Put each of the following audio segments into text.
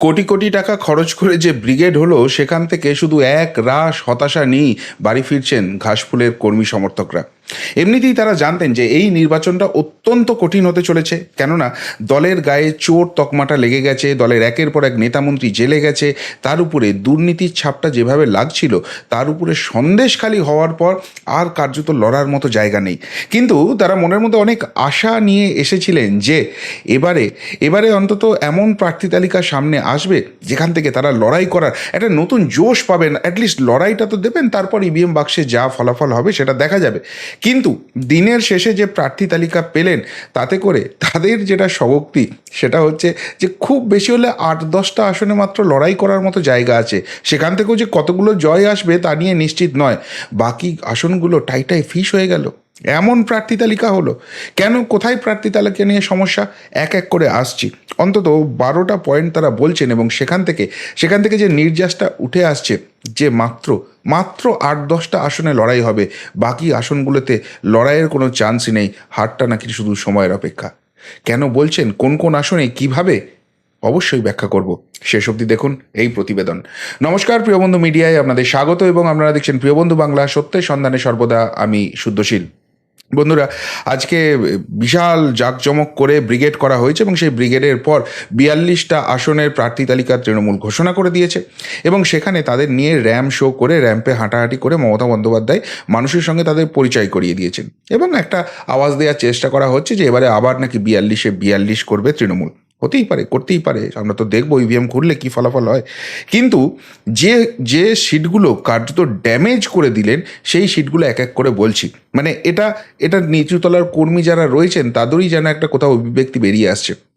কোটি কোটি টাকা খরচ করে যে ব্রিগেড হলো, সেখান থেকে শুধু এক রাশ হতাশা নিয়েই বাড়ি ফিরছেন ঘাসফুলের কর্মী সমর্থকরা। এমনিতেই তারা জানতেন যে এই নির্বাচনটা অত্যন্ত কঠিন হতে চলেছে। কেননা দলের গায়ে চোর তকমাটা লেগে গেছে, দলের একের পর এক নেতামন্ত্রী জেলে গেছে, তার উপরে দুর্নীতির ছাপটা যেভাবে লাগছিল, তার উপরে সন্দেশখালী হওয়ার পর আর কার্যত লড়ার মতো জায়গা নেই। কিন্তু তারা মনের মধ্যে অনেক আশা নিয়ে এসেছিলেন যে এবারে এবারে অন্তত এমন প্রার্থী তালিকা সামনে আসবে যেখান থেকে তারা লড়াই করার একটা নতুন জোশ পাবেন। অ্যাটলিস্ট লড়াইটা তো দেবেন, তারপর ইভিএম বাক্সে যা ফলাফল হবে সেটা দেখা যাবে। কিন্তু দিনের শেষে যে প্রার্থী তালিকা পেলেন, তাতে করে তাদের যেটা স্বভক্তি, সেটা হচ্ছে যে খুব বেশি হলে আট দশটা আসনে মাত্র লড়াই করার মতো জায়গা আছে। সেখান থেকেও যে কতগুলো জয় আসবে তা নিয়ে নিশ্চিত নয়। বাকি আসনগুলো টাইটাই ফিস হয়ে গেল। এমন প্রার্থী তালিকা হলো। কেন, কোথায় প্রার্থী তালিকা নিয়ে সমস্যা? এক এক করে আসছি। অন্তত বারোটা পয়েন্ট তারা বলছেন এবং সেখান থেকে সেখান থেকে যে নির্যাসটা উঠে আসছে, যে মাত্র মাত্র আট দশটা আসনে লড়াই হবে, বাকি আসনগুলোতে লড়াইয়ের কোনো চান্সই নেই, হারটা নাকি শুধু সময়ের অপেক্ষা। কেন বলছেন, কোন কোন আসনে কীভাবে? অবশ্যই ব্যাখ্যা করব। শেষ অবধি দেখুন এই প্রতিবেদন। নমস্কার প্রিয়বন্ধু মিডিয়ায় আপনাদের স্বাগত এবং আপনারা দেখছেন প্রিয়বন্ধু বাংলা সত্যের সন্ধানে সর্বদা আমি শুদ্ধশীল। বন্ধুরা, আজকে বিশাল জাঁকজমক করে ব্রিগেড করা হয়েছে এবং সেই ব্রিগেডের পর বিয়াল্লিশটা আসনের প্রার্থী তালিকা তৃণমূল ঘোষণা করে দিয়েছে এবং সেখানে তাদের নিয়ে র্যাম শো করে, র্যাম্পে হাঁটাহাঁটি করে মমতা বন্দ্যোপাধ্যায় মানুষের সঙ্গে তাদের পরিচয় করিয়ে দিয়েছেন। এবং একটা আওয়াজ দেওয়ার চেষ্টা করা হচ্ছে যে এবারে আবার নাকি বিয়াল্লিশে বিয়াল্লিশ করবে তৃণমূল। হতেই পারে, করতেই পারে। আমরা তো দেখব ইভিএম খুললে কি ফলাফল হয়। কিন্তু যে যে সিটগুলো কার্যত ড্যামেজ করে দিলেন, সেই সিটগুলো এক এক করে বলছি। মানে এটা এটা নিচুতলার কর্মী যারা রয়েছেন, তাদেরই যেন একটা কোথাও অভিব্যক্তি বেরিয়ে আসছে।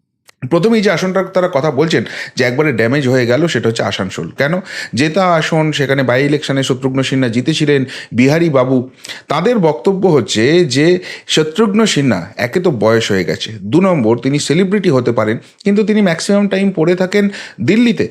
প্রথমেই যে আসনটার তারা কথা বলছেন যে একবারে ড্যামেজ হয়ে গেল, সেটা হচ্ছে আসানসোল। কেন? জেতা আসন, সেখানে বাই ইলেকশনে শত্রুঘ্ন সিনহা জিতেছিলেন বিহারী বাবু। তাদের বক্তব্য হচ্ছে যে শত্রুঘ্ন সিনহা, একে তো বয়স হয়ে গেছে, দু নম্বর, তিনি সেলিব্রিটি হতে পারেন, কিন্তু তিনি ম্যাক্সিমাম টাইম পড়ে থাকেন দিল্লিতে।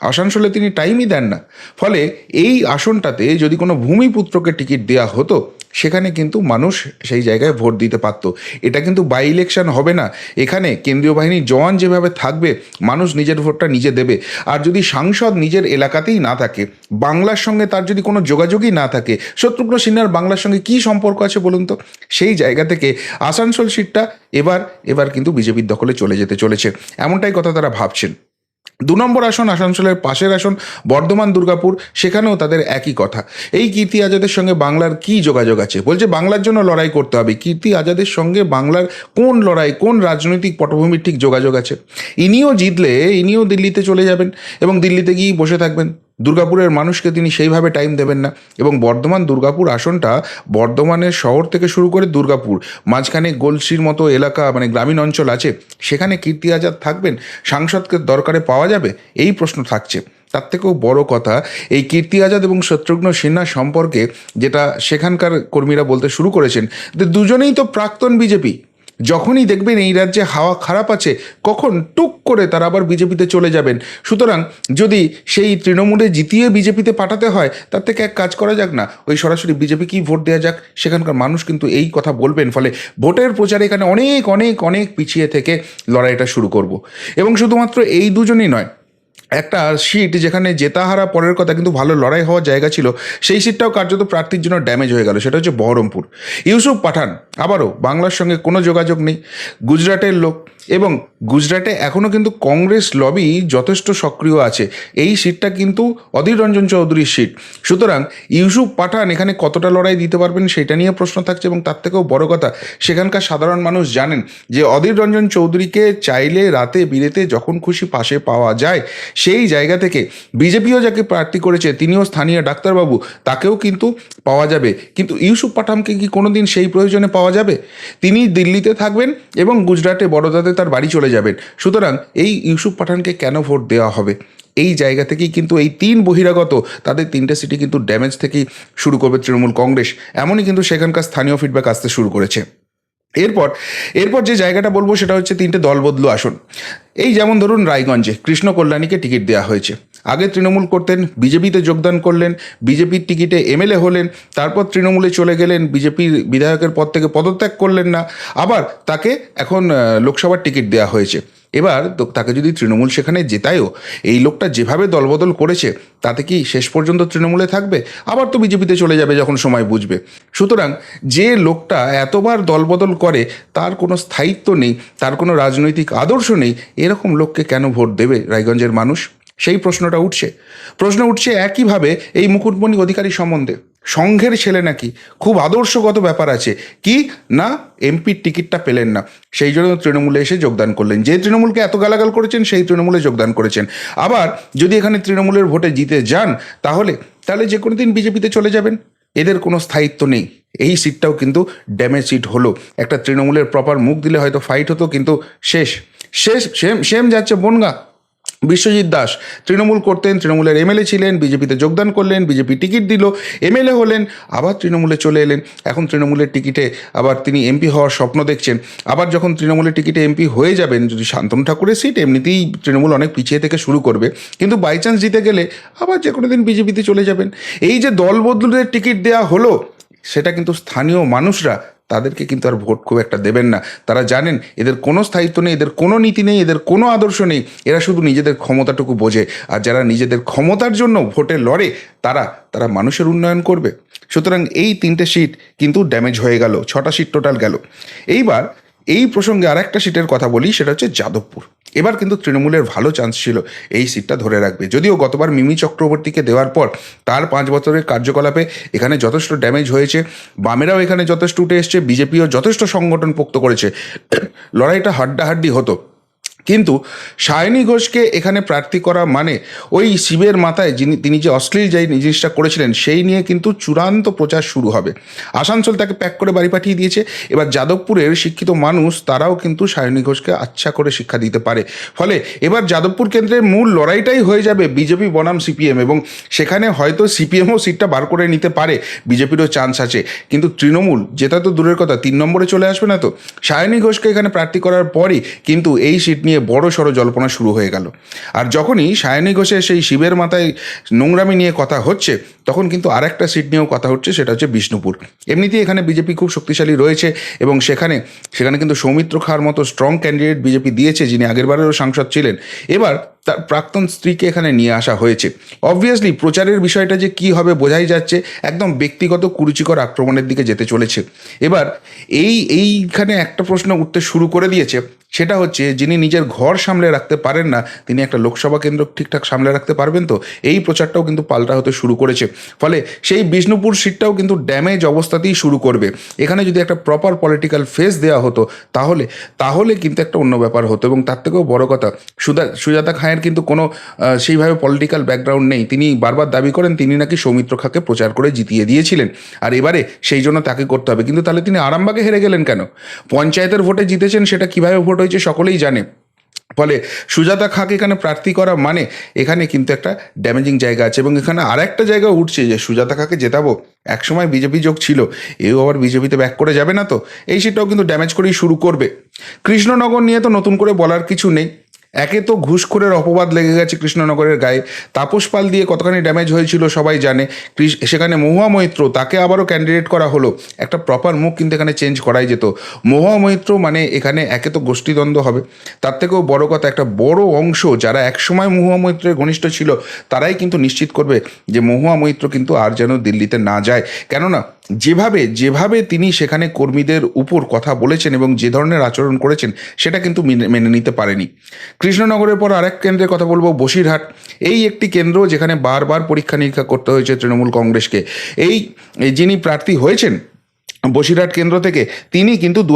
আসানসোলে তিনি টাইমই দেন না। ফলে এই আসনটাতে যদি কোনো ভূমিপুত্রকে টিকিট দেওয়া হতো সেখানে কিন্তু মানুষ সেই জায়গায় ভোট দিতে পারতো। এটা কিন্তু বাই ইলেকশন হবে না। এখানে কেন্দ্রীয় বাহিনীর জওয়ান যেভাবে থাকবে, মানুষ নিজের ভোটটা নিজে দেবে। আর যদি সাংসদ নিজের এলাকাতেই না থাকে, বাংলার সঙ্গে তার যদি কোনো যোগাযোগই না থাকে, শত্রুঘ্ন সিনহার বাংলার সঙ্গে কী সম্পর্ক আছে বলুন তো? সেই জায়গা থেকে আসানসোল সিটটা এবার এবার কিন্তু বিজেপির দখলে চলে যেতে চলেছে। এমনটাই কথা তারা ভাবছেন। দু নম্বর আসন, আসানসোলের পাশের আসন, বর্ধমান, দুর্গাপুর, সেখানেও তাদের একই কথা। এই কীর্তি আজাদের সঙ্গে বাংলার কি যোগাযোগ আছে? বলছে, বাংলার জন্য লড়াই করতে হবে। কীর্তি আজাদের সঙ্গে বাংলার কোন লড়াই, কোন রাজনৈতিক পটভূমির ঠিক যোগাযোগ আছে? ইনিও জিতলে, ইনিও দিল্লিতে চলে যাবেন এবং দিল্লিতে গিয়েই বসে থাকবেন। দুর্গাপুরের মানুষকে তিনি সেইভাবে টাইম দেবেন না। এবং বর্ধমান দুর্গাপুর আসনটা বর্ধমানের শহর থেকে শুরু করে দুর্গাপুর, মাঝখানে গোলসির মতো এলাকা মানে গ্রামীণ অঞ্চল আছে, সেখানে কীর্তি আজাদ থাকবেন, সাংসদকে দরকারে পাওয়া যাবে? এই প্রশ্ন থাকছে। তার থেকেও বড় কথা, এই কীর্তি আজাদ এবং শত্রুঘ্ন সিনহা সম্পর্কে যেটা সেখানকার কর্মীরা বলতে শুরু করেছেন দুজনেই তো প্রাক্তন বিজেপি। যখনই দেখবেন এই রাজ্যে হাওয়া খারাপ আছে, কখন টুক করে তারা আবার বিজেপিতে চলে যাবেন। সুতরাং যদি সেই তৃণমূলে জিতিয়ে বিজেপিতে পাঠাতে হয়, তার থেকে এক কাজ করা যাক না, ওই সরাসরি বিজেপিকেই ভোট দেওয়া যাক। সেখানকার মানুষ কিন্তু এই কথা বলবেন, ফলে ভোটের প্রচারে এখানে অনেক অনেক অনেক পিছিয়ে থেকে লড়াইটা শুরু করব। এবং শুধুমাত্র এই দুজনই নয় একটা সিট যেখানে জেতাহারা পরের কথা কিন্তু ভালো লড়াই হওয়ার জায়গা ছিল, সেই সিটটাও কার্যত প্রার্থীর জন্য ড্যামেজ হয়ে গেল। সেটা হচ্ছে বহরমপুর। ইউসুফ পাঠান, আবারও বাংলার সঙ্গে কোনো যোগাযোগ নেই। গুজরাটের লোক এবং গুজরাটে এখনও কিন্তু কংগ্রেস লবি যথেষ্ট সক্রিয় আছে। এই সিটটা কিন্তু অধীর রঞ্জন চৌধুরীর সিট। সুতরাং ইউসুফ পাঠান এখানে কতটা লড়াই দিতে পারবেন সেটা নিয়ে প্রশ্ন থাকছে এবং তার থেকেও বড় কথা, সেখানকার সাধারণ মানুষ জানেন যে অধীর রঞ্জন চৌধুরীকে চাইলে রাতে বিরেতে যখন খুশি পাশে পাওয়া যায়, সেই জায়গা থেকে বিজেপিও যাকে প্রার্থী করেছে তিনিও স্থানীয় ডাক্তারবাবু, তাকেও কিন্তু পাওয়া যাবে। কিন্তু ইউসুফ পাঠানকে কি কোনোদিন সেই প্রয়োজনে পাওয়া যাবে? তিনি দিল্লিতে থাকবেন এবং গুজরাটে বড়োদাতে তার বাড়ি চলে যাবেন। সুতরাং এই ইউসুফ পাঠানকে কেন ভোট দেওয়া হবে? এই জায়গা থেকেই কিন্তু এই তিন বহিরাগত, তাদের তিনটে সিটি কিন্তু ড্যামেজ থেকেই শুরু করবে তৃণমূল কংগ্রেস। এমনই কিন্তু সেখানকার স্থানীয় ফিডব্যাক আসতে শুরু করেছে। এরপর এরপর যে জায়গাটা বলব সেটা হচ্ছে তিনটে দলবদলু আসন। এই যেমন ধরুন রায়গঞ্জে, কৃষ্ণ কল্যাণীকে টিকিট দেওয়া হয়েছে। আগে তৃণমূল করতেন, বিজেপিতে যোগদান করলেন, বিজেপির টিকিটে এমএলএ হলেন, তারপর তৃণমূলে চলে গেলেন, বিজেপির বিধায়কের পদ থেকে পদত্যাগ করলেন না। আবার তাকে এখন লোকসভার টিকিট দেওয়া হয়েছে। এবার তাকে যদি তৃণমূল সেখানে জেতায়ও, এই লোকটা যেভাবে দলবদল করেছে, তাতে কি শেষ পর্যন্ত তৃণমূলে থাকবে? আবার তো বিজেপিতে চলে যাবে যখন সময় বুঝবে। সুতরাং যে লোকটা এতবার দলবদল করে, তার কোনো স্থায়িত্ব নেই, তার কোনো রাজনৈতিক আদর্শ নেই, এরকম লোককে কেন ভোট দেবে রায়গঞ্জের মানুষ? সেই প্রশ্নটা উঠছে। প্রশ্ন উঠছে একইভাবে এই মুকুটমণি অধিকারী সম্বন্ধে। সংঘের ছেলে নাকি? খুব আদর্শগত ব্যাপার আছে। কি? না, এমপির টিকিটটা পেলেন না। সেই জন্য তৃণমূলে এসে যোগদান করলেন। যে তৃণমূলকে এত গালাগাল করেছেন, সেই তৃণমূলে যোগদান করেছেন। আবার যদি এখানে তৃণমূলের ভোটে জিতে যান, তাহলে তাহলে যে কোনো দিন বিজেপিতে চলে যাবেন। এদের কোনো স্থায়িত্ব নেই। এই সিটটাও কিন্তু ড্যামেজ সিট হলো। একটা তৃণমূলের প্রপার মুখ দিলে হয়তো ফাইট হতো, কিন্তু শেষ। শেষ, সেম সেম যাচ্ছে বনগা। বিশ্বজিৎ দাস তৃণমূল করতেন, তৃণমূলের এমএলএ ছিলেন, বিজেপিতে যোগদান করলেন, বিজেপি টিকিট দিল, এমএলএ হলেন, আবার তৃণমূলে চলে এলেন। এখন তৃণমূলের টিকিটে আবার তিনি এমপি হওয়ার স্বপ্ন দেখছেন। আবার যখন তৃণমূলের টিকিটে এমপি হয়ে যাবেন, যদি শান্তনু ঠাকুরের সিট এমনিতেই তৃণমূল অনেক পিছিয়ে থেকে শুরু করবে। কিন্তু বাই চান্স জিতে গেলে আবার যে কোনো দিন বিজেপিতে চলে যাবেন। এই যে দল টিকিট দেওয়া হলো, সেটা কিন্তু স্থানীয় মানুষরা তাদেরকে কিন্তু আর ভোট খুব একটা দেবেন না। তারা জানেন এদের কোনো স্থায়িত্ব নেই, এদের কোনো নীতি নেই, এদের কোনো আদর্শ নেই। এরা শুধু নিজেদের ক্ষমতাটুকু বোঝে আর যারা নিজেদের ক্ষমতার জন্য ভোটে লড়ে, তারা তারা মানুষের উন্নয়ন করবে। সুতরাং এই তিনটে সিট কিন্তু ড্যামেজ হয়ে গেল, ছটা সিট টোটাল গেল। এইবার এই প্রসঙ্গে আর একটা সিটের কথা বলি, সেটা হচ্ছে যাদবপুর। এবার কিন্তু তৃণমূলের ভালো চান্স ছিল এই সিটটা ধরে রাখবে। যদিও গতবার মিমি চক্রবর্তীকে দেওয়ার পর তার পাঁচ বছরের কার্যকলাপে এখানে যথেষ্ট ড্যামেজ হয়েছে। বামেরাও এখানে যথেষ্ট উঠে এসছে, বিজেপিও যথেষ্ট সংগঠন পোক্ত করেছে। লড়াইটা হাড্ডাহাড্ডি হতো। কিন্তু সায়নী ঘোষকে এখানে প্রার্থী করা মানে ওই শিবের মাথায় যিনি তিনি যে অশ্লীল যে জিনিসটা করেছিলেন, সেই নিয়ে কিন্তু চূড়ান্ত প্রচার শুরু হবে। আসানসোল তাকে প্যাক করে বাড়ি পাঠিয়ে দিয়েছে। এবার যাদবপুরের শিক্ষিত মানুষ তারাও কিন্তু সায়নী ঘোষকে আচ্ছা করে শিক্ষা দিতে পারে। ফলে এবার যাদবপুর কেন্দ্রের মূল লড়াইটাই হয়ে যাবে বিজেপি বনাম সিপিএম এবং সেখানে হয়তো সিপিএমও সিটটা বার করে নিতে পারে, বিজেপিরও চান্স আছে। কিন্তু তৃণমূল, যেটা তো দূরের কথা, তিন নম্বরে চলে আসবে না তো? সায়নী ঘোষকে এখানে প্রার্থী করার পরই কিন্তু এই সিট নিয়ে বড় সড়ো জল্পনা শুরু হয়ে গেল। আর যখনই সায়নী ঘোষের সেই শিবের মাথায় নোংরামি নিয়ে কথা হচ্ছে, তখন কিন্তু আর একটা সিট নিয়েও কথা হচ্ছে, সেটা হচ্ছে বিষ্ণুপুর। এমনিতেই এখানে বিজেপি খুব শক্তিশালী রয়েছে এবং সেখানে সেখানে কিন্তু সৌমিত্র খার মতো স্ট্রং ক্যান্ডিডেট বিজেপি দিয়েছে, যিনি আগেরবারেরও সাংসদ ছিলেন। এবার তার প্রাক্তন স্ত্রীকে এখানে নিয়ে আসা হয়েছে। অবভিয়াসলি প্রচারের বিষয়টা যে কি হবে বোঝাই যাচ্ছে, একদম ব্যক্তিগত কুরুচিকর আক্রমণের দিকে যেতে চলেছে। এবার এই, এইখানে একটা প্রশ্ন উঠতে শুরু করে দিয়েছে সেটা হচ্ছে যিনি নিজের ঘর সামলে রাখতে পারেন না, তিনি একটা লোকসভা কেন্দ্র ঠিকঠাক সামলে রাখতে পারবেন তো? এই প্রচারটাও কিন্তু পাল্টা হতে শুরু করেছে। ফলে সেই বিষ্ণুপুর সিটটাও কিন্তু ড্যামেজ অবস্থাতেই শুরু করবে। এখানে যদি একটা প্রপার পলিটিক্যাল ফেস দেওয়া হতো, তাহলে তাহলে কিন্তু একটা অন্য ব্যাপার হতো এবং তার থেকেও বড় কথা, সুদা, সুজাতা খাঁয়ের কিন্তু কোনো সেইভাবে পলিটিক্যাল ব্যাকগ্রাউন্ড নেই। তিনি বারবার দাবি করেন, তিনি নাকি সৌমিত্র খাঁকে প্রচার করে জিতিয়ে দিয়েছিলেন। আর এবারে সেই জন্য তাকে করতে হবে। কিন্তু তাহলে তিনি আরামবাগে হেরে গেলেন কেন? পঞ্চায়েতের ভোটে জিতেছেন সেটা কীভাবে ভোট হয়েছে, সকলেই জানে। ফলে সুজাতা খাঁকে এখানে প্রার্থী করা মানে এখানে কিন্তু একটা ড্যামেজিং জায়গা আছে এবং এখানে আর একটা জায়গা উঠছে যে সুজাতা খাঁকে জেতাবো। একসময় বিজেপি যোগ ছিল, এও আবার বিজেপিতে ব্যাক করে যাবে না তো। এই সেটাও কিন্তু ড্যামেজ করেই শুরু করবে। কৃষ্ণনগর নিয়ে তো নতুন করে বলার কিছু নেই। একে তো ঘুষখোরের অপবাদ লেগে গেছে কৃষ্ণনগরের গায়ে। তাপস পাল দিয়ে কতখানি ড্যামেজ হয়েছিল সবাই জানে। সেখানে মহুয়া মৈত্র, তাকে আবারও ক্যান্ডিডেট করা হলো। একটা প্রপার মুখ কিন্তু এখানে চেঞ্জ করাই যেত। মহুয়া মৈত্র মানে এখানে একে তো গোষ্ঠীদ্বন্দ্ব হবে। তার থেকেও বড় কথা, একটা বড় অংশ যারা একসময় মহুয়া মৈত্রের ঘনিষ্ঠ ছিল, তারাই কিন্তু নিশ্চিত করবে যে মহুয়া মৈত্র কিন্তু আর যেন দিল্লিতে না যায়। কেননা যেভাবে যেভাবে তিনি সেখানে কর্মীদের উপর কথা বলেছেন এবং যে ধরনের আচরণ করেছেন, সেটা কিন্তু মেনে নিতে পারেনি। কৃষ্ণনগরের পর আরেক কেন্দ্রের কথা বলব, বসিরহাট। এই একটি কেন্দ্র যেখানে বারবার পরীক্ষা নিরীক্ষা করতে হয়েছে তৃণমূল কংগ্রেসকে। এই, যিনি প্রার্থী হয়েছেন বসিরহাট কেন্দ্র থেকে তিনি কিন্তু দু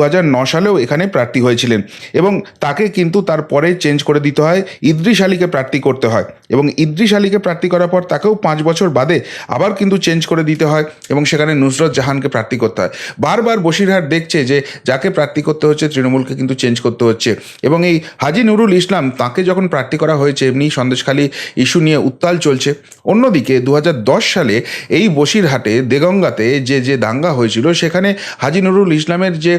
সালেও এখানে প্রার্থী হয়েছিলেন এবং তাকে কিন্তু তারপরে চেঞ্জ করে দিতে হয়, ইদ্রিস আলীকে প্রার্থী করতে হয় এবং ইদ্রিস আলীকে প্রার্থী করার পর তাকেও পাঁচ বছর বাদে আবার কিন্তু চেঞ্জ করে দিতে হয় এবং সেখানে নুসরত জাহানকে প্রার্থী করতে হয়। বারবার বসিরহাট দেখছে যে যাকে প্রার্থী করতে হচ্ছে তৃণমূলকে কিন্তু চেঞ্জ করতে হচ্ছে এবং এই হাজি নুরুল ইসলাম তাকে যখন প্রার্থী করা হয়েছে, এমনি সন্দেশখালী ইস্যু নিয়ে উত্তাল চলছে। অন্যদিকে দু হাজার দশ সালে এই বসিরহাটে দেগঙ্গাতে যে যে দাঙ্গা হয়েছিল সেখানে সেখানে হাজি নুরুল ইসলামের যে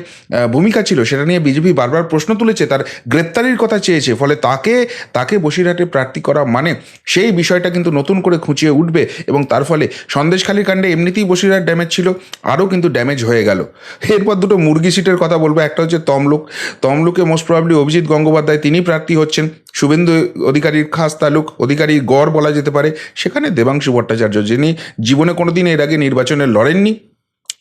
ভূমিকা ছিল সেটা নিয়ে বিজেপি বারবার প্রশ্ন তুলেছে, তার গ্রেপ্তারির কথা চেয়েছে, ফলে তাকে তাকে বসিরহাটে প্রার্থী করা মানে সেই বিষয়টা কিন্তু নতুন করে খুঁচিয়ে উঠবে এবং তার ফলে সন্দেশখালী কাণ্ডে এমনিতেই বসিরহাট ড্যামেজ ছিল, আরও কিন্তু ড্যামেজ হয়ে গেল। এরপর দুটো মুরগি সিটের কথা বলব, একটা হচ্ছে তমলুক। তমলুকে মোস্ট প্রবাবলি অভিজিৎ গঙ্গোপাধ্যায় তিনি প্রার্থী হচ্ছেন, শুভেন্দু অধিকারীর খাস তালুক অধিকারীর গড় বলা যেতে পারে, সেখানে দেবাংশু ভট্টাচার্য, যিনি জীবনে কোনোদিন এর আগে নির্বাচনে লড়েননি।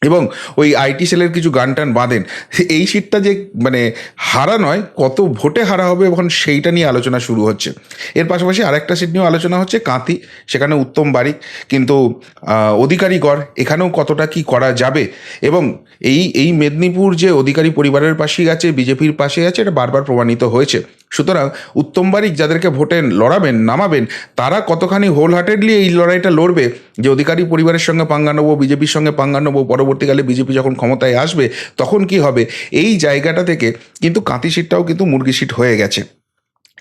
এবং ওই আইটি সেলের কিছু গান টান বাঁধেন। এই সিটটা যে মানে হারা নয় কত ভোটে হারা হবে এখন সেইটা নিয়ে আলোচনা শুরু হচ্ছে। এর পাশাপাশি আরেকটা সিট নিয়েও আলোচনা হচ্ছে কাঁথি সেখানে উত্তম বাড়ি কিন্তু আহ, অধিকারীগড় এখানেও কতটা কি করা যাবে? এবং এই এই মেদিনীপুর যে অধিকারী পরিবারের পাশেই আছে বিজেপির পাশে আছে এটা বারবার প্রমাণিত হয়েছে। সুতরাং উত্তম বারিক যাদেরকে ভোটে লড়াবেন, নামাবেন, তারা কতখানি হোল হার্টেডলি এই লড়াইটা লড়বে? যে অধিকারী পরিবারের সঙ্গে পাঙ্গা নেব, বিজেপির সঙ্গে পাঙ্গা নেব, পরবর্তীকালে বিজেপি যখন ক্ষমতায় আসবে, তখন কি হবে? এই জায়গাটা থেকে কিন্তু কাঁতি সিটটাও কিন্তু মুরগি সিট হয়ে গেছে।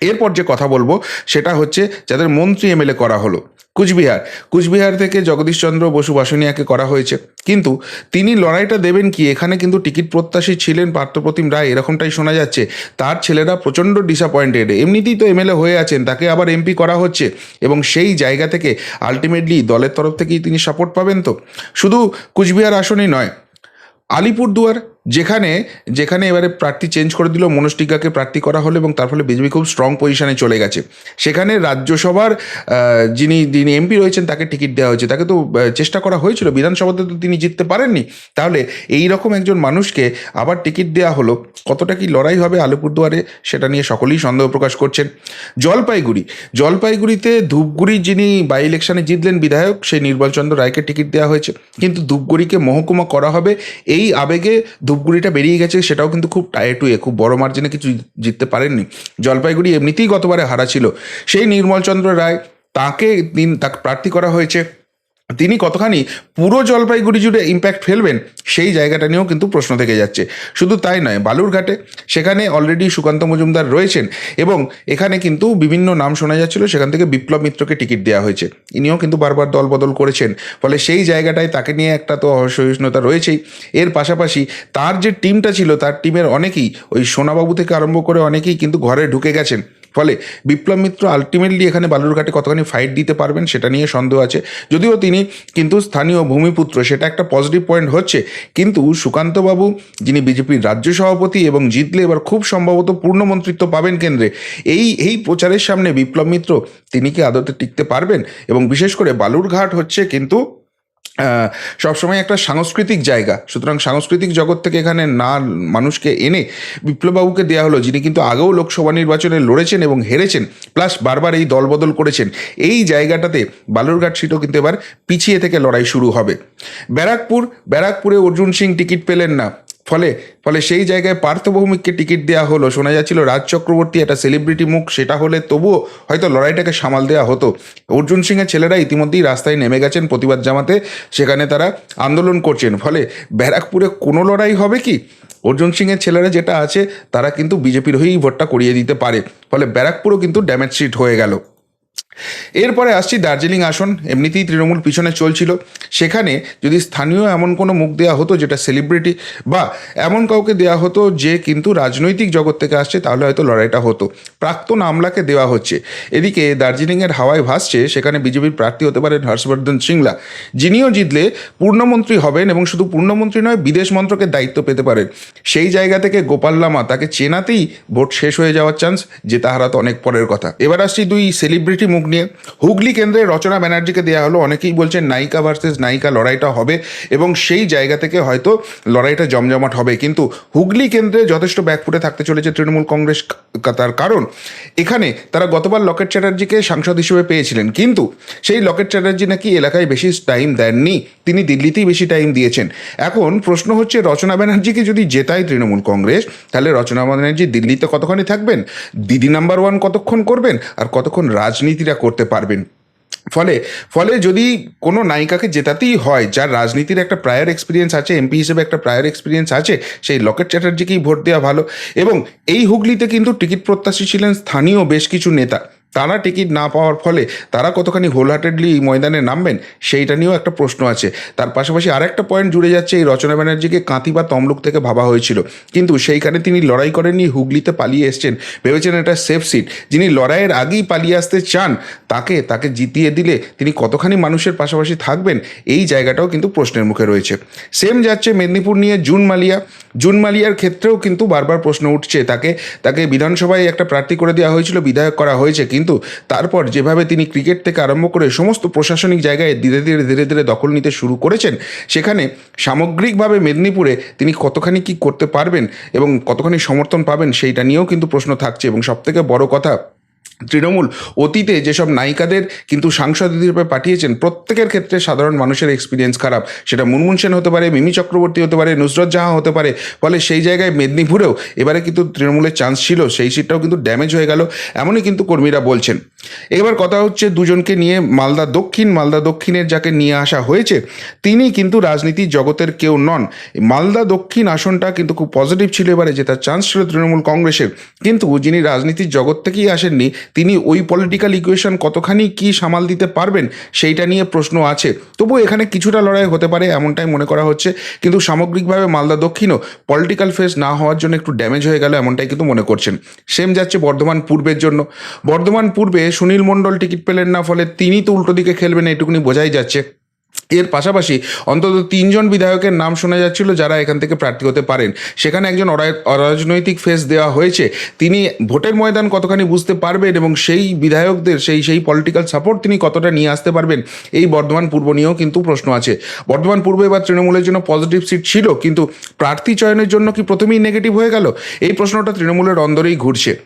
এরপর যে কথা বলব, সেটা হচ্ছে যাদের মন্ত্রী এমএলএ করা হলো। কুচবিহার। কুচবিহার থেকে জগদীশচন্দ্র বসু বাসনিয়াকে করা হয়েছে। কিন্তু তিনি লড়াইটা দেবেন কি? এখানে কিন্তু টিকিট প্রত্যাশী ছিলেন পার্থপ্রতিম রায়। এরকমটাই শোনা যাচ্ছে। তার ছেলেরা প্রচণ্ড ডিসঅ্যাপয়েন্টেড এমনিতেই তো এমএলএ হয়ে আছেন। তাকে আবার এমপি করা হচ্ছে। এবং সেই জায়গা থেকে আলটিমেটলি দলের তরফ থেকেই তিনি সাপোর্ট পাবেন তো? শুধু কুচবিহার আসনই নয়, আলিপুরদুয়ার যেখানে যেখানে এবারে প্রার্থী চেঞ্জ করে দিল মনস্টিকাকে প্রার্থী করা হলো এবং তার ফলে বিজেপি খুব স্ট্রং পজিশনে চলে গেছে। সেখানে রাজ্যসভার যিনি যিনি এমপি রয়েছেন তাকে টিকিট দেওয়া হয়েছে। তাকে তো চেষ্টা করা হয়েছিল, বিধানসভাতে তো তিনি জিততে পারেননি। তাহলে এই রকম একজন মানুষকে আবার টিকিট দেওয়া হলো, কতটা কি লড়াই হবে আলিপুরদুয়ারে সেটা নিয়ে সকলেই সন্দেহ প্রকাশ করছেন। জলপাইগুড়ি, জলপাইগুড়িতে ধূপগুড়ি যিনি বাই ইলেকশনে জিতলেন বিধায়ক, সেই নির্মলচন্দ্র রায়কে টিকিট দেওয়া হয়েছে। কিন্তু ধূপগুড়িকে মহকুমা করা হবে, এই আবেগে ধূপগুড়িটা বেরিয়ে গেছে, সেটাও কিন্তু খুব টায়ার টুয়ে খুব বড় মার্জিনে কিছু জিততে পারেননি। জলপাইগুড়ি এমনিতেই গতবারে হারা ছিল। সেই নির্মলচন্দ্র রায়, তাকে দিন, তাকে প্রার্থী করা হয়েছে। তিনি কতখানি পুরো জলপাইগুড়ি জুড়ে ইম্প্যাক্ট ফেলবেন, সেই জায়গাটা নিয়েও কিন্তু প্রশ্ন থেকে যাচ্ছে। শুধু তাই নয়, বালুরঘাটে সেখানে অলরেডি সুকান্ত মজুমদার রয়েছেন এবং এখানে কিন্তু বিভিন্ন নাম শোনা যাচ্ছিল, সেখান থেকে বিপ্লব মিত্রকে টিকিট দেওয়া হয়েছে। ইনিও কিন্তু বারবার দল বদল করেছেন, ফলে সেই জায়গাটায় তাকে নিয়ে একটা তো অসহিষ্ণুতা রয়েছেই। এর পাশাপাশি তার যে টিমটা ছিল, তার টিমের অনেকেই, ওই সোনাবাবু থেকে আরম্ভ করে অনেকেই কিন্তু ঘরে ঢুকে গেছেন। ফলে বিপ্লব মিত্র আলটিমেটলি এখানে বালুরঘাটে কতখানি ফাইট দিতে পারবেন সেটা নিয়ে সন্দেহ আছে। যদিও তিনি কিন্তু স্থানীয় ভূমিপুত্র, সেটা একটা পজিটিভ পয়েন্ট হচ্ছে। কিন্তু সুকান্তবাবু, যিনি বিজেপির রাজ্য সভাপতি এবং জিতলে এবার খুব সম্ভবত পূর্ণমন্ত্রিত্ব পাবেন কেন্দ্রে, এই এই প্রচারের সামনে বিপ্লব মিত্র তিনি কি আদতে টিকতে পারবেন? এবং বিশেষ করে বালুরঘাট হচ্ছে কিন্তু সবসময় একটা সাংস্কৃতিক জায়গা। সুতরাং সাংস্কৃতিক জগৎ থেকে এখানে না মানুষকে এনে বিপ্লববাবুকে দেওয়া হলো, যিনি কিন্তু আগেও লোকসভা নির্বাচনে লড়েছেন এবং হেরেছেন প্লাস বারবার এই দলবদল করেছেন, এই জায়গাটাতে বালুরঘাট সিটও কিন্তু এবার পিছিয়ে থেকে লড়াই শুরু হবে। ব্যারাকপুর, ব্যারাকপুরে অর্জুন সিং টিকিট পেলেন না। ফলে ফলে সেই জায়গায় পার্থ ভৌমিককে টিকিট দেওয়া হলো। শোনা যাচ্ছিল, রাজ চক্রবর্তী একটা সেলিব্রিটি মুখ, সেটা হলে তবুও হয়তো লড়াইটাকে সামাল দেওয়া হতো। অর্জুন সিংয়ের ছেলেরা ইতিমধ্যেই রাস্তায় নেমে গেছেন প্রতিবাদ জামাতে। সেখানে তারা আন্দোলন করছেন। ফলে ব্যারাকপুরে কোনো লড়াই হবে কি? অর্জুন সিংয়ের ছেলেরা যেটা আছে, তারা কিন্তু বিজেপির হয়েই ভোটটা করিয়ে দিতে পারে। ফলে ব্যারাকপুরও কিন্তু ড্যামেজ সিট হয়ে গেল। এরপরে আসছি দার্জিলিং আসন। এমনিতেই তৃণমূল পিছনে চলছিল। সেখানে যদি স্থানীয় এমন কোনো মুখ দেওয়া হতো যেটা সেলিব্রিটি বা এমন কাউকে দেওয়া হতো যে কিন্তু রাজনৈতিক জগৎ থেকে আসছে, তাহলে হয়তো লড়াইটা হতো। প্রাক্তন আমলাকে দেওয়া হচ্ছে। এদিকে দার্জিলিংয়ের হাওয়ায় ভাসছে, সেখানে বিজেপির প্রার্থী হতে পারেন হর্ষবর্ধন সিংলা। যিনিও জিতলে পূর্ণমন্ত্রী হবেন এবং শুধু পূর্ণমন্ত্রী নয়, বিদেশ মন্ত্রকের দায়িত্ব পেতে পারেন। সেই জায়গা থেকে গোপাল লামা তাকে চেনাতেই ভোট শেষ হয়ে যাওয়ার চান্স যে তাহারা তো অনেক পরের কথা। এবার আসছি দুই সেলিব্রিটি মুখ নিয়ে। হুগলি কেন্দ্রে রচনা ব্যানার্জিকে দেওয়া হলো। অনেকেই বলছেন নায়িকা ভার্সেস নায়িকা লড়াইটা হবে এবং সেই জায়গা থেকে হয়তো লড়াইটা জমজমাট হবে। কিন্তু হুগলি কেন্দ্রে যথেষ্ট ব্যাকফুটে থাকতে চলেছে তৃণমূল কংগ্রেস তার কারণ এখানে তারা গতবার লকেট চ্যাটার্জিকে সাংসদ হিসেবে পেয়েছিলেন। কিন্তু সেই লকেট চ্যাটার্জি নাকি এলাকায় বেশি টাইম দেননি। তিনি দিল্লিতেই বেশি টাইম দিয়েছেন। এখন প্রশ্ন হচ্ছে, রচনা ব্যানার্জিকে যদি জেতায় তৃণমূল কংগ্রেস, তাহলে রচনা ব্যানার্জি দিল্লিতে কতখানি থাকবেন? দিদি নাম্বার ওয়ান কতক্ষণ করবেন? আর কতক্ষণ রাজনীতিটা করতে পারবেন। ফলে ফলে যদি কোনো নায়িকাকে জেতাতেই হয়, যার রাজনীতির একটা প্রায়র এক্সপিরিয়েন্স আছে এমপি হিসেবে একটা প্রায়র এক্সপিরিয়েন্স আছে, সেই লকেট চ্যাটার্জিকেই ভোট দেওয়া ভালো। এবং এই হুগলিতে কিন্তু টিকিট প্রত্যাশী ছিলেন স্থানীয় বেশ কিছু নেতা। তারা টিকিট না পাওয়ার ফলে তারা কতখানি হোলহার্টেডলি ময়দানে নামবেন, সেইটা নিয়েও একটা প্রশ্ন আছে। তার পাশাপাশি আরেকটা পয়েন্ট জুড়ে যাচ্ছে এই রচনা ব্যানার্জিকে কাঁতি বা তমলুক থেকে ভাবা হয়েছিল। কিন্তু সেইখানে তিনি লড়াই করেননি, হুগলিতে পালিয়ে এসছেন। ভেবেছেন এটা সেফ সিট যিনি লড়াইয়ের আগেই পালিয়ে আসতে চান, তাকে তাকে জিতিয়ে দিলে তিনি কতখানি মানুষের পাশাপাশি থাকবেন, এই জায়গাটাও কিন্তু প্রশ্নের মুখে রয়েছে। সেম যাচ্ছে মেদিনীপুর নিয়ে জুন মালিয়া। জুন মালিয়ার ক্ষেত্রেও কিন্তু বারবার প্রশ্ন উঠছে। তাকে তাকে বিধানসভায় একটা প্রার্থী করে দেওয়া হয়েছিল, বিধায়ক করা হয়েছে। কিন্তু তারপর যেভাবে তিনি ক্রিকেট থেকে আরম্ভ করে সমস্ত প্রশাসনিক জায়গায় ধীরে ধীরে ধীরে ধীরে দখল নিতে শুরু করেছেন, সেখানে সামগ্রিকভাবে মেদিনীপুরে তিনি কতখানি কি করতে পারবেন এবং কতখানি সমর্থন পাবেন সেইটা নিয়েও কিন্তু প্রশ্ন থাকছে। এবং সবথেকে বড় কথা তৃণমূল অতীতে যেসব নায়িকাদের কিন্তু সাংসদ হিসেবে পাঠিয়েছেন, প্রত্যেকের ক্ষেত্রে সাধারণ মানুষের এক্সপিরিয়েন্স খারাপ। সেটা মুনমুন সেন হতে পারে, মিমি চক্রবর্তী হতে পারে, নুসরত জাহা হতে পারে, ফলে সেই জায়গায় মেদিনীপুরেও এবারে কিন্তু তৃণমূলের চান্স ছিল, সেই সিটটাও কিন্তু ড্যামেজ হয়ে গেল, এমনই কিন্তু কর্মীরা বলছেন। এবার কথা হচ্ছে দুজনকে নিয়ে মালদা দক্ষিণ, মালদা দক্ষিণের যাকে নিয়ে আসা হয়েছে তিনি কিন্তু রাজনীতির জগতের কেউ নন। মালদা দক্ষিণ আসনটা কিন্তু খুব পজিটিভ ছিল এবারে জেতার চান্স ছিল তৃণমূল কংগ্রেসের কিন্তু যিনি রাজনীতির জগৎ থেকেই আসেননি, তিনি ওই পলিটিক্যাল ইকুয়েশন কতখানি কি সামাল দিতে পারবেন, সেইটা নিয়ে প্রশ্ন আছে। তবু এখানে কিছুটা লড়াই হতে পারে, এমনটাই মনে করা হচ্ছে। কিন্তু সামগ্রিকভাবে মালদা দক্ষিণও পলিটিক্যাল ফেস না হওয়ার জন্য একটু ড্যামেজ হয়ে গেল, এমনটাই কিন্তু মনে করছেন। সেম যাচ্ছে বর্ধমান পূর্বের জন্য। বর্ধমান পূর্বে সুনীল মণ্ডল টিকিট পেলেন না ফলে তিনি তো উল্টো দিকে খেলবেন এটুকুনি বোঝাই যাচ্ছে। এর পাশাপাশি অন্তত তিনজন বিধায়কের নাম শোনা যাচ্ছিল যারা এখান থেকে প্রার্থী হতে পারেন। সেখানে একজন অরা- অরাজনৈতিক ফেস দেওয়া হয়েছে। তিনি ভোটের ময়দান কতখানি বুঝতে পারবেন এবং সেই বিধায়কদের, সেই সেই পলিটিক্যাল সাপোর্ট তিনি কতটা নিয়ে আসতে পারবেন, এই বর্ধমান পূর্ব নিয়েও কিন্তু প্রশ্ন আছে। বর্ধমান পূর্ব এবার তৃণমূলের জন্য পজিটিভ সিট ছিল, কিন্তু প্রার্থী চয়নের জন্য কি প্রথমেই নেগেটিভ হয়ে গেল? এই প্রশ্নটা তৃণমূলের অন্দরেই ঘুরছে।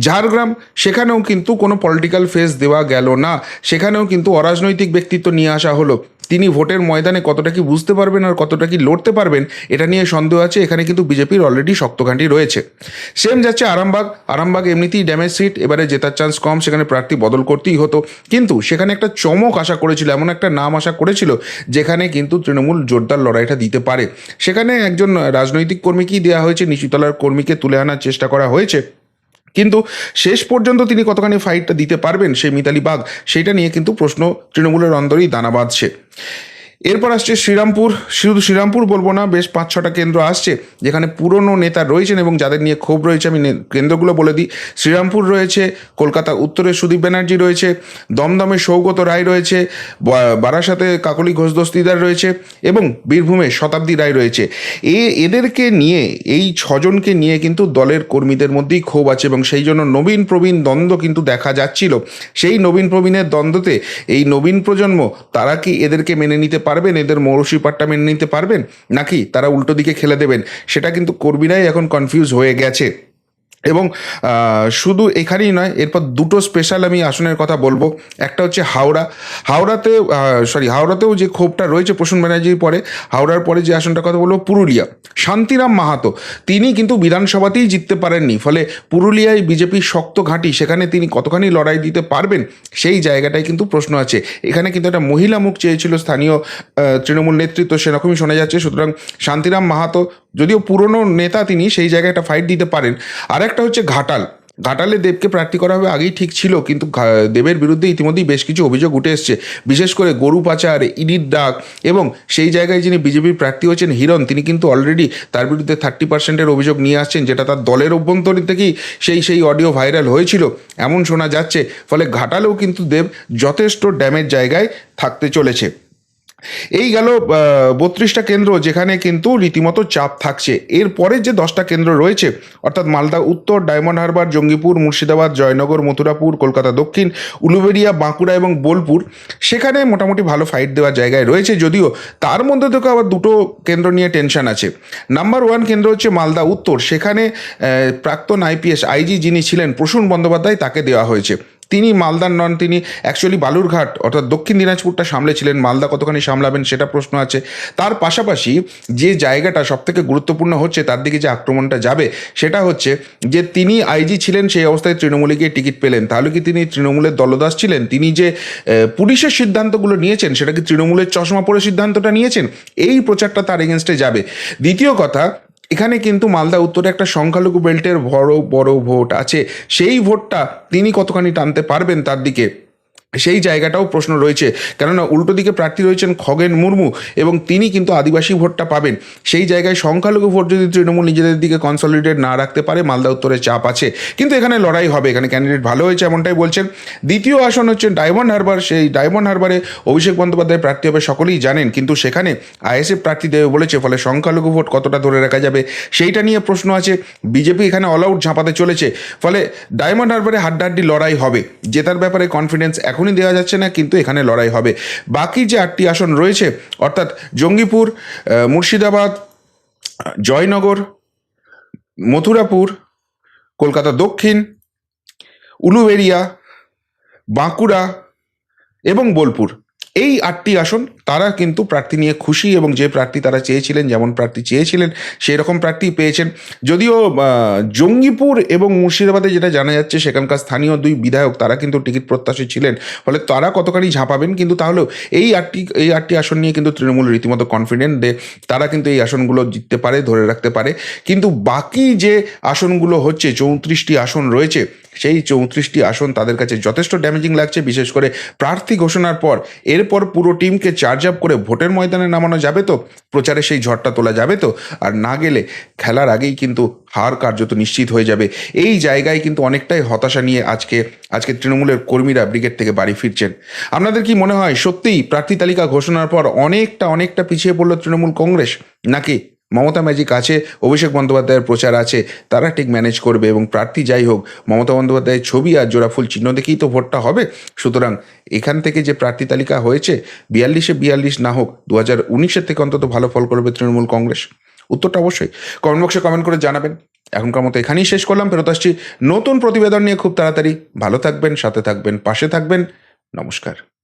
ঝাড়গ্রাম, সেখানেও কিন্তু কোনো পলিটিক্যাল ফেস দেওয়া গেল না। সেখানেও কিন্তু অরাজনৈতিক ব্যক্তিত্ব নিয়ে আসা হলো। তিনি ভোটের ময়দানে কতটা কি বুঝতে পারবেন আর কতটা কি লড়তে পারবেন, এটা নিয়ে সন্দেহ আছে, এখানে কিন্তু বিজেপির অলরেডি শক্তঘাঁটি রয়েছে। সেম যাচ্ছে আরামবাগ। আরামবাগ এমনিতেই ড্যামেজ সিট এবারে জেতার চান্স কম, সেখানে প্রার্থী বদল করতেই হতো। কিন্তু সেখানে একটা চমক আশা করেছিল, এমন একটা নাম আশা করেছিল, যেখানে কিন্তু তৃণমূল জোরদার লড়াইটা দিতে পারে। সেখানে একজন রাজনৈতিক কর্মীকেই দেওয়া হয়েছে নিচুতলার কর্মীকে তুলে আনার চেষ্টা করা হয়েছে। কিন্তু শেষ পর্যন্ত তিনি কতখানি ফাইটটা দিতে পারবেন সেই মিতালি বাঘ সেটা নিয়ে কিন্তু প্রশ্ন তৃণমূলের অন্দরেই দানা বাঁধছে। এরপর আসছে শ্রীরামপুর। শুধু শ্রীরামপুর বলব না, বেশ পাঁচ ছটা কেন্দ্র আসছে যেখানে পুরনো নেতা রয়েছেন এবং যাদের নিয়ে ক্ষোভ রয়েছে আমি কেন্দ্রগুলো বলে দিই। শ্রীরামপুর রয়েছে কলকাতা উত্তরে সুদীপ ব্যানার্জি রয়েছে, দমদমে সৌগত রায় রয়েছে বারাসাতে কাকলি ঘোষ দস্তিদার রয়েছে এবং বীরভূমে শতাব্দী রায় রয়েছে। এ এদেরকে নিয়ে, এই ছজনকে নিয়ে কিন্তু দলের কর্মীদের মধ্যেই ক্ষোভ আছে এবং সেই জন্য নবীন প্রবীণ দ্বন্দ্ব কিন্তু দেখা যাচ্ছিল। সেই নবীন প্রবীণের দ্বন্দ্বতে এই নবীন প্রজন্ম তারা কি এদেরকে মেনে নিতে পারবেন? এদের মৌরসি পাট্টা মেনে নিতে পারবেন? নাকি তারা উল্টো দিকে খেলে দেবেন? সেটা কিন্তু কর্মীরাই এখন কনফিউজ হয়ে গেছে। এবং শুধু এখানেই নয়, এরপর দুটো স্পেশাল আমি আসনের কথা বলব। একটা হচ্ছে হাওড়া। হাওড়াতে সরি হাওড়াতেও যে ক্ষোভটা রয়েছে প্রসূন ব্যানার্জির পরে, হাওড়ার পরে যে আসনটার কথা বলব, পুরুলিয়া। শান্তিরাম মাহাতো, তিনি কিন্তু বিধানসভাতেই জিততে পারেননি, ফলে পুরুলিয়ায় বিজেপির শক্ত ঘাঁটি, সেখানে তিনি কতখানি লড়াই দিতে পারবেন, সেই জায়গাটায় কিন্তু প্রশ্ন আছে। এখানে কিন্তু একটা মহিলা মুখ চেয়েছিল স্থানীয় তৃণমূল নেতৃত্ব সেরকমই শোনা যাচ্ছে। সুতরাং শান্তিরাম মাহাতো যদিও পুরনো নেতা তিনি, সেই জায়গায় একটা ফাইট দিতে পারেন। আর একটা হচ্ছে ঘাটাল। ঘাটালে দেবকে প্রার্থী করা হবে আগেই ঠিক ছিল, কিন্তু দেবের বিরুদ্ধে ইতিমধ্যেই বেশ কিছু অভিযোগ উঠে এসছে। বিশেষ করে গরু পাচার, ইডির ডাক এবং সেই জায়গায় যিনি বিজেপির প্রার্থী হয়েছেন হিরণ, তিনি কিন্তু অলরেডি তার বিরুদ্ধে থার্টি পার্সেন্টের অভিযোগ নিয়ে আসছেন, যেটা তার দলের অভ্যন্তরীণ থেকেই সেই সেই অডিও ভাইরাল হয়েছিল। এমন শোনা যাচ্ছে, ফলে ঘাটালেও কিন্তু দেব যথেষ্ট ড্যামেজ জায়গায় থাকতে চলেছে। এই গেল বত্রিশটা কেন্দ্র যেখানে কিন্তু রীতিমতো চাপ থাকছে। এরপরে যে দশটা কেন্দ্র রয়েছে, অর্থাৎ মালদা, উত্তর, ডায়মন্ড হারবার, জঙ্গিপুর, মুর্শিদাবাদ, জয়নগর, মথুরাপুর, কলকাতা দক্ষিণ উলুবেড়িয়া বাঁকুড়া এবং বোলপুর, সেখানে মোটামুটি ভালো ফাইট দেওয়ার জায়গায় রয়েছে। যদিও তার মধ্যে থেকে আবার দুটো কেন্দ্র নিয়ে টেনশন আছে। নাম্বার ওয়ান কেন্দ্র হচ্ছে মালদা, উত্তর। সেখানে প্রাক্তন আইপিএস আইজি যিনি ছিলেন, প্রসূন বন্দ্যোপাধ্যায় তাকে দেওয়া হয়েছে। তিনি মালদার নন, তিনি অ্যাকচুয়ালি বালুরঘাট, অর্থাৎ দক্ষিণ দিনাজপুরটা সামলেছিলেন। মালদা কতখানি সামলাবেন সেটা প্রশ্ন আছে। তার পাশাপাশি যে জায়গাটা সবথেকে গুরুত্বপূর্ণ হচ্ছে, তার দিকে যে আক্রমণটা যাবে, সেটা হচ্ছে যে তিনি আইজি ছিলেন, সেই অবস্থায় তৃণমূলে গিয়ে টিকিট পেলেন। তাহলে কি তিনি তৃণমূলের দলদাস ছিলেন? তিনি যে পুলিশের সিদ্ধান্তগুলো নিয়েছেন, সেটা কি তৃণমূলের চশমা পরে সিদ্ধান্তটা নিয়েছেন? এই প্রচারটা তার এগেনস্টে যাবে। দ্বিতীয় কথা এখানে কিন্তু মালদা উত্তরে একটা সংখ্যালঘু বেল্টের বড় বড় ভোট আছে। সেই ভোটটা তিনি কতখানি টানতে পারবেন তার দিকে সেই জায়গাটাও প্রশ্ন রয়েছে। কেননা উল্টো দিকে প্রার্থী রয়েছেন খগেন মুর্মু এবং তিনি কিন্তু আদিবাসী ভোটটা পাবেন। সেই জায়গায় সংখ্যালঘু ভোট যদি তৃণমূল নিজেদের দিকে কনসলিডেট না রাখতে পারে, মালদা উত্তরে চাপ আছে। কিন্তু এখানে লড়াই হবে, এখানে ক্যান্ডিডেট ভালো হয়েছে এমনটাই বলছেন। দ্বিতীয় আসন হচ্ছে ডায়মন্ড হারবার সেই ডায়মন্ড হারবারে অভিষেক বন্দ্যোপাধ্যায় প্রার্থী হবে সকলেই জানেন। কিন্তু সেখানে আইএসএফ প্রার্থী দেবে বলেছে, ফলে সংখ্যালঘু ভোট কতটা ধরে রাখা যাবে সেইটা নিয়ে প্রশ্ন আছে। বিজেপি এখানে অল আউট ঝাঁপাতে চলেছে, ফলে ডায়মন্ড হারবারে হাড্ডাহাড্ডি লড়াই হবে। জেতার ব্যাপারে কনফিডেন্স এখনই দেওয়া যাচ্ছে না, কিন্তু এখানে লড়াই হবে। বাকি যে আটটি আসন রয়েছে, অর্থাৎ জঙ্গিপুর মুর্শিদাবাদ, জয়নগর, মথুরাপুর, কলকাতা দক্ষিণ, উলুবেরিয়া, বাঁকুড়া এবং বোলপুর। এই আটটি আসন তারা কিন্তু প্রার্থী নিয়ে খুশি এবং যে প্রার্থী তারা চেয়েছিলেন, যেমন প্রার্থী চেয়েছিলেন সেই রকম প্রার্থী পেয়েছেন। যদিও জঙ্গিপুর এবং মুর্শিদাবাদে যেটা জানা যাচ্ছে, সেখানকার স্থানীয় দুই বিধায়ক তারা কিন্তু টিকিট প্রত্যাশী ছিলেন। ফলে তারা কতখানি ঝাঁপাবেন কিন্তু তাহলেও এই আটটি এই আটটি আসন নিয়ে কিন্তু তৃণমূল রীতিমতো কনফিডেন্ট দে তারা কিন্তু এই আসনগুলো জিততে পারে, ধরে রাখতে পারে। কিন্তু বাকি যে আসনগুলো হচ্ছে, চৌত্রিশটি আসন রয়েছে সেই চৌত্রিশটি আসন তাদের কাছে যথেষ্ট ড্যামেজিং লাগছে। বিশেষ করে প্রার্থী ঘোষণার পর, এরপর পুরো টিমকে চার্জ আপ করে ভোটের ময়দানে নামানো যাবে তো? প্রচারে সেই ঝড়টা তোলা যাবে তো? আর না গেলে খেলার আগেই কিন্তু হার কার্যত নিশ্চিত হয়ে যাবে। এই জায়গায় কিন্তু অনেকটাই হতাশা নিয়ে আজকে আজকে তৃণমূলের কর্মীরা ব্রিগেড থেকে বাড়ি ফিরছেন। আপনাদের কি মনে হয়, সত্যিই প্রার্থী তালিকা ঘোষণার পর অনেকটা অনেকটা পিছিয়ে পড়ল তৃণমূল কংগ্রেস? নাকি মমতা ম্যাজিক আছে, অভিষেক বন্দ্যোপাধ্যায়ের প্রচার আছে, তারা ঠিক ম্যানেজ করবে এবং প্রার্থী যাই হোক, মমতা বন্দ্যোপাধ্যায়ের ছবি আর জোড়াফুল চিহ্ন দেখেই তো ভোটটা হবে। সুতরাং এখান থেকে যে প্রার্থী তালিকা হয়েছে, বিয়াল্লিশে বিয়াল্লিশ না হোক দু হাজার উনিশের থেকে অন্তত ভালো ফল করবে তৃণমূল কংগ্রেস। উত্তরটা অবশ্যই কমেন্ট বক্সে কমেন্ট করে জানাবেন। এখনকার মতো এখানেই শেষ করলাম, ফেরত আসছি নতুন প্রতিবেদন নিয়ে খুব তাড়াতাড়ি। ভালো থাকবেন, সাথে থাকবেন, পাশে থাকবেন। নমস্কার।